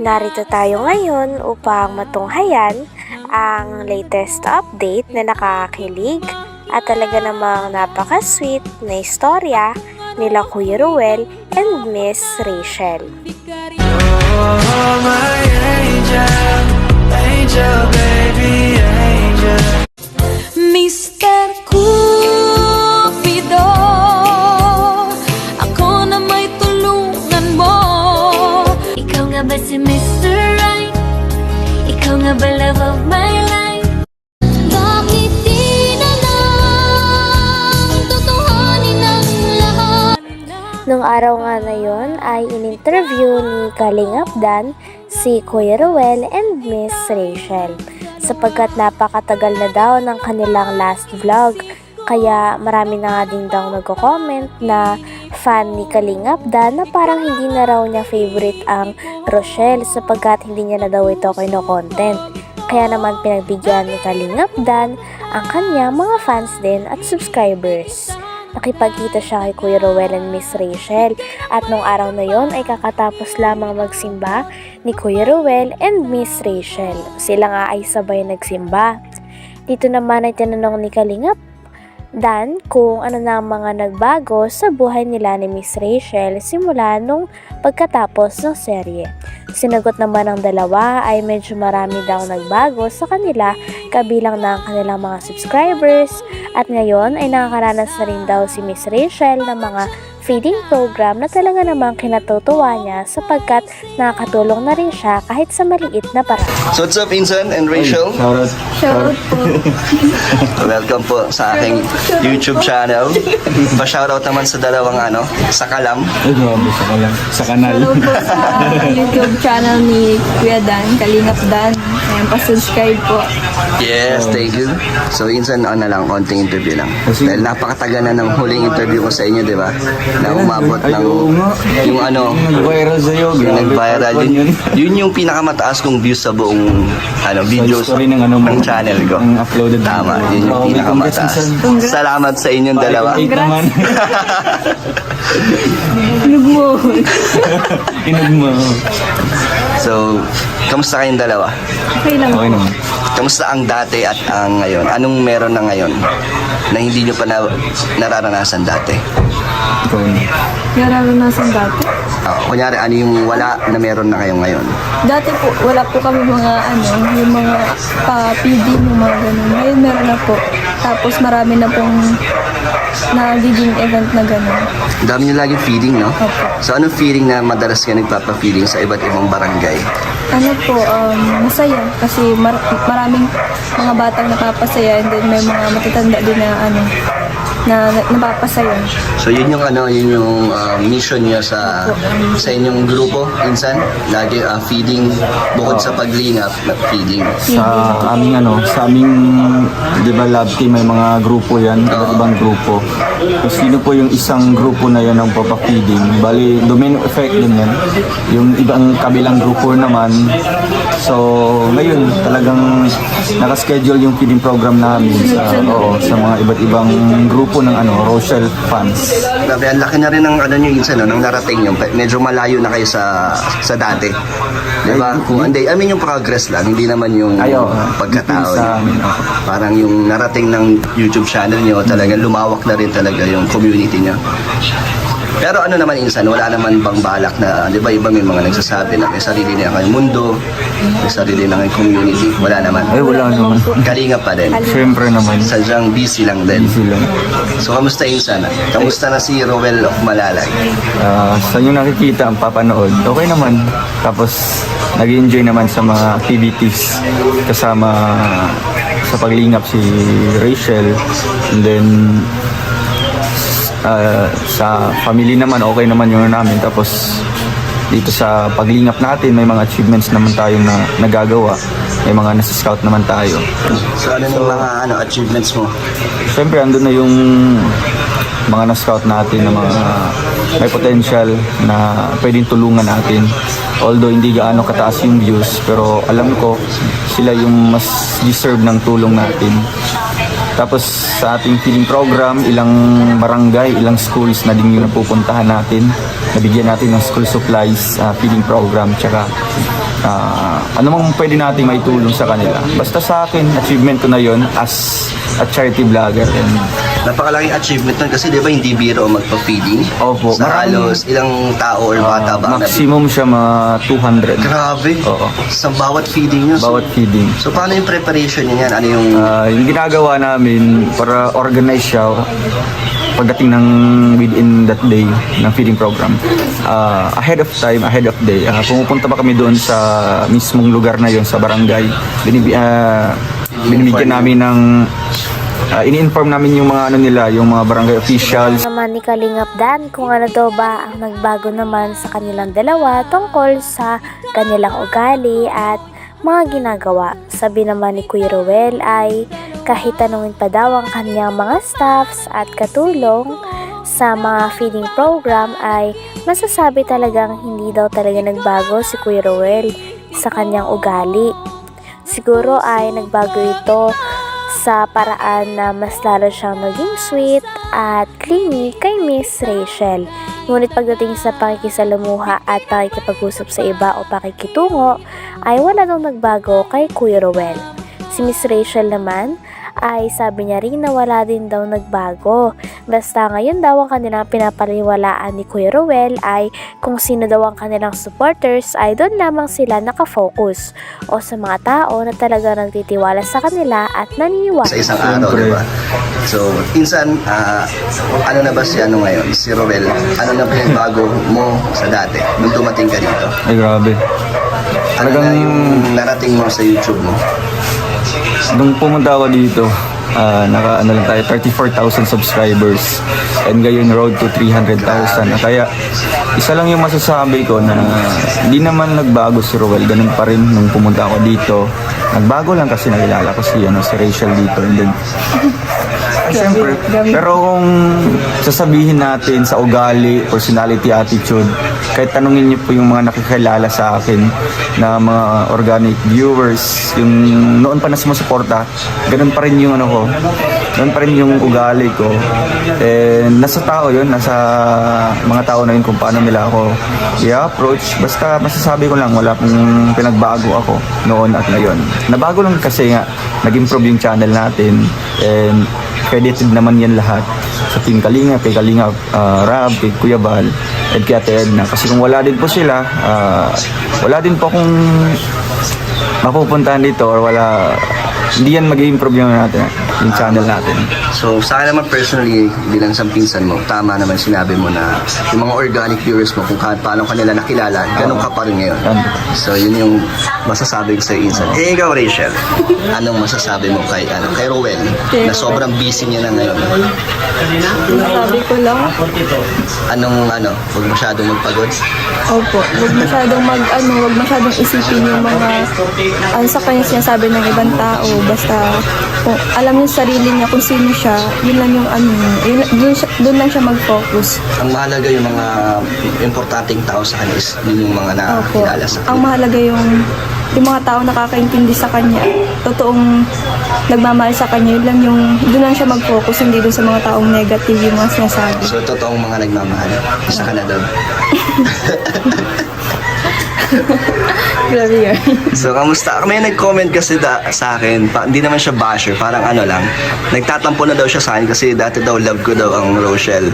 Narito tayo ngayon upang matunghayan ang latest update na nakakakilig at talaga namang napaka-sweet na istorya nila Kuya Ruel and Miss Rachel. Oh, my angel, angel, baby, angel. Nung araw nga na yon ay in-interview ni Kalingap Dan si Kuya Ruel and Miss Rachel sapagkat napakatagal na daw ng kanilang last vlog kaya marami na nga din daw nagko-comment na fan ni Kalingap Dan na parang hindi na raw niya favorite ang Rochelle sapagkat hindi niya na daw ito kino-content. Kaya naman pinagbigyan ni Kalingap Dan ang kanya mga fans din at subscribers. Nakipagkita siya kay Kuya Rowell and Miss Rachel at nung araw na yon ay kakatapos lamang magsimba ni Kuya Rowell and Miss Rachel. Sila nga ay sabay nagsimba. Dito naman ay tinanong ni Kalingap Dan kung ano na ang mga nagbago sa buhay nila ni Miss Rachel simula nung pagkatapos ng serye. Sinagot naman ng dalawa ay medyo marami daw nagbago sa kanila kabilang na ang kanilang mga subscribers at ngayon ay nakakaranas na rin daw si Miss Rachel ng mga feeding program na talaga namang kinatutuwa niya sapagkat nakakatulong na rin siya kahit sa maliit na paraan. So what's up, Insan and Rachel? Shoutout. Shoutout po. Welcome po sa aking YouTube channel. Pa-shoutout naman sa dalawang ano, sa Kalam. Ay, grabe sa kalang. Sa kanal. Hello po sa YouTube channel ni Kuya Dan, Kalingap Dan. Ayan, pa-subscribe po. Yes, thank you. So Insan, ano lang, konting interview lang. Kasi- Dahil napakatagal na ng huling interview ko sa inyo, di ba? Na umabot ng yung ano, Yung nag-viral sa'yo. yung nag-viral. Yun, yun yung pinakamataas kong views sa buong ano, videos story ng ano ng channel ko. Ng uploaded. Tama, yun yung pinakamataas. Salamat sa inyong dalawa. Inog mo. Inog mo. So, kamusta kayong dalawa? Okay lang. Okay naman. Kamusta ang dati at ang ngayon? Anong meron na ngayon na hindi nyo pa na, nararanasan dati? Ikaw na. Nararanasan dati. Ah, kunyari, ano yung wala na meron na kayo ngayon? Dati po, wala po kami mga ano, yung mga pa-PD, yung mga ganun. Ngayon meron na po. Tapos marami na pong nagiging event na ganun. Ang dami nyo lagi feeding, no? Opo. So, anong feeling na madalas ka nagpapa-feeding sa iba't ibang barangay? Ano po, um, masaya. Kasi mar- maraming mga batang napapasaya and then may mga matatanda din na ano, na, na napapasaya. So, yun yung ano, yun yung ah, mission niya sa sa inyong grupo, insan. Lagi ah, feeding, bukod sa paglingap, feeding. Sa aming ano, sa aming, di ba lab team, may mga grupo yan, iba't ibang grupo. Kung sino po yung isang grupo na yan ang papapiding, bali, domino effect din yan. Yung ibang kabilang grupo naman, so ngayon talagang nakaschedule yung feeding program namin sa, oo, sa mga iba't ibang grupo ng ano, Rochelle fans. Grabe, ang laki na rin ng ano nyo insan, no, nang narating nyo. Medyo malayo na kayo sa sa dati. Di ba? Kung hindi, I mean yung progress lang, hindi naman yung Ay, oo. pagkatao. Sa amin, oo. Parang yung narating ng YouTube channel nyo, talagang lumawak na rin talaga yung community nyo. Pero ano naman insan, wala naman bang balak na, di ba iba may mga nagsasabi na may sarili na kayong mundo, may sarili na kayong community. Wala naman. Ay, wala naman. Kalinga pa din. Siyempre naman. Sadyang busy lang din. Sila. So, kamusta insan? Kamusta na si Rowell of Malalay? Ah, sa yung nakikita ang papanood, okay naman. Tapos, nag enjoy naman sa mga activities kasama sa paglingap si Rachel. And then, ah, sa family naman, okay naman yun namin. Tapos, dito sa paglingap natin, may mga achievements naman tayong na, nagagawa. May mga nasa-scout naman tayo. So, ano yung mga ano, achievements mo? Siyempre, andun na yung mga na-scout natin na mga may potential na pwedeng tulungan natin. Although hindi gaano kataas yung views, pero alam ko sila yung mas deserve ng tulong natin. Tapos sa ating feeding program, ilang barangay, ilang schools na din yung napupuntahan natin. Nabigyan natin ng school supplies, ah, feeding program, tsaka ah, ano mang pwede natin maitulong sa kanila. Basta sa akin, achievement ko na yon as a charity vlogger. And, Napakalaking achievement nun kasi di ba hindi biro magpa-feeding? Opo, Sa marami. halos ilang tao or bata ah, ba? ang maximum siya mga 200 Grabe. Oo. Sa bawat feeding nyo. bawat feeding. So, paano yung preparation niyan? Ano yung... Ah, yung ginagawa namin para organize siya pagdating ng within that day ng feeding program. Ah, ahead of time, ahead of day, ah, pumupunta pa kami doon sa mismong lugar na yon sa barangay. Binibi, ah, binibigyan namin ng ah, ini-inform namin yung mga ano nila, yung mga barangay officials, naman ni Kalingap Dan kung ano daw ba ang nagbago naman sa kanilang dalawa tungkol sa kanilang ugali at mga ginagawa. Sabi naman ni Kuya Ruel ay kahit tanungin pa daw ang kanyang mga staffs at katulong sa mga feeding program ay masasabi talagang hindi daw talaga nagbago si Kuya Ruel sa kanyang ugali. Siguro ay nagbago ito sa paraan na mas lalo siyang naging sweet at clingy kay Miss Rachel. Ngunit pagdating sa pakikisalamuha at pakikipag-usap sa iba o pakikitungo, ay wala nang nagbago kay Kuya Rowell. Si Miss Rachel naman ay sabi niya rin na wala din daw nagbago. Basta ngayon daw ang kanilang pinapaliwalaan ni Kuya Rowell ay kung sino daw ang kanilang supporters ay doon lamang sila nakafocus o sa mga tao na talaga nagtitiwala sa kanila at naniniwala. sa isang araw, di ba? So, insan, ah, ano na ba si ano ngayon? Si Roel, ano na pinagbago mo sa dati nung dumating ka dito? ay grabe. Ano na Talagang- yung narating mo sa YouTube mo? Nung pumunta ako dito, ah, naka ano lang tayo, 34,000 subscribers. And ngayon road to 300,000. Kaya isa lang yung masasabi ko na hindi naman nagbago si Roel. Ganun pa rin nung pumunta ako dito. Nagbago lang kasi nakilala ko si, ano, si Rachel dito. And then, Siyempre. Pero kung sasabihin natin sa ugali, personality, attitude, kahit tanungin niyo po yung mga nakikilala sa akin na mga organic viewers, yung noon pa na sumusuporta, ganun pa rin yung ano ko, ganun pa rin yung ugali ko. And nasa tao yun, nasa mga tao na yun kung paano nila ako i-approach. Basta masasabi ko lang, wala pong pinagbago ako noon at ngayon. Nabago lang kasi nga, nag-improve yung channel natin and credited naman yan lahat sa Team Kalinga, kay Kalinga ah, Rab, kay Kuya Bal, and kay Ate Edna. Kasi kung wala din po sila, ah, wala din po akong mapupuntahan dito or wala, hindi yan mag-improve yung natin, yung channel natin. So, sa akin naman personally, bilang isang pinsan mo, tama naman sinabi mo na yung mga organic viewers mo, kung ka, paano kanila nakilala, ganun ka pa rin ngayon. So, yun yung masasabi ko sa insan. Eh, ikaw, Rachel, anong masasabi mo kay, ano, kay Rowell, na sobrang busy niya na ngayon? Sabi ko lang, Anong, ano, huwag masyadong magpagod? opo, huwag masyadong mag, ano, huwag masyadong isipin yung mga, ano sa kanya sinasabi ng ibang tao, basta, kung alam niya sa sarili niya kung sino siya, yun lang yung ano, yun, dun, siya- dun lang siya mag-focus. Ang mahalaga yung mga importanteng tao sa kanya is yun yung mga Opo. nakakilala sa Ang kanya. mahalaga yung yung mga tao nakakaintindi sa kanya, totoong nagmamahal sa kanya, yun lang yung, doon lang siya mag-focus, hindi doon sa mga taong negative yung mga sinasabi. So, totoong mga nagmamahal. Na daw. Grabe yun. So, kamusta? May nag-comment kasi da, sa akin, pa, hindi naman siya basher, parang ano lang. Nagtatampo na daw siya sa akin kasi dati daw love ko daw ang Rochelle.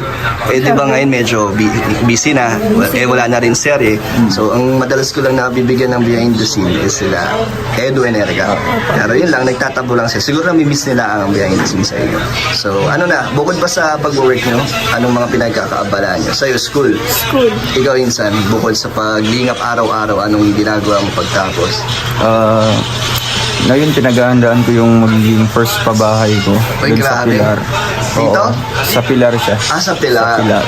Eh, di ba ngayon medyo busy na, eh wala na rin serye. So, ang madalas ko lang nabibigyan ng behind the scene is sila Edu and Erica. Pero yun lang, nagtatampo lang siya. Siguro nami-miss nila ang behind the scene sa inyo. So, ano na, bukod pa sa pag-work nyo, anong mga pinagkakaabalaan nyo? Sa'yo, school. School. Ikaw, Insan, bukod sa paglingap araw-araw, anong ginagawa mo pagtapos? Ah, ngayon pinaghahandaan ko yung magiging first pabahay ko Uy, dun sa grabe. Pilar. Dito? Oo, sa Pilar siya. Ah, sa Pilar. Pilar.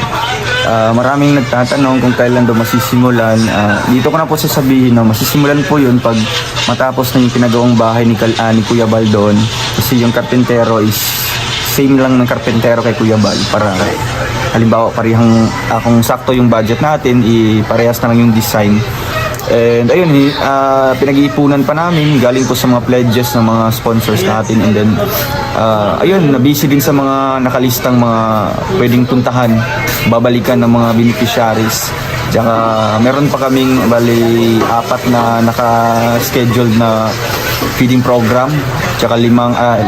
Ah, maraming nagtatanong kung kailan daw masisimulan. Ah, dito ko na po sasabihin na masisimulan po yun pag matapos na yung pinagawang bahay ni, Kal- ah, ni Kuya Bal doon. Kasi yung karpentero is same lang ng karpentero kay Kuya Bal para halimbawa parehang ah, kung sakto yung budget natin, i parehas na lang yung design. And ayun, ah, pinag-iipunan pa namin galing po sa mga pledges ng mga sponsors natin and then ah, ayun, na-busy din sa mga nakalistang mga pwedeng puntahan, babalikan ng mga beneficiaries. Tsaka meron pa kaming bali apat na naka-scheduled na feeding program, tsaka limang ah,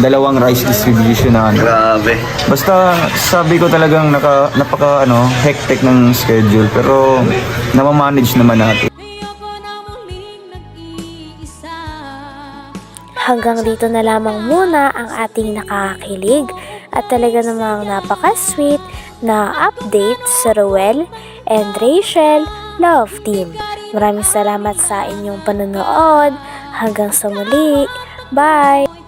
dalawang rice distribution na ano. Grabe. Basta sabi ko talagang naka, napaka ano, hectic ng schedule pero namamanage naman natin. Hanggang dito na lamang muna ang ating nakakakilig at talaga namang napaka-sweet na update sa Ruel and Rachel Love Team. Maraming salamat sa inyong panonood. Hanggang sa muli. Bye!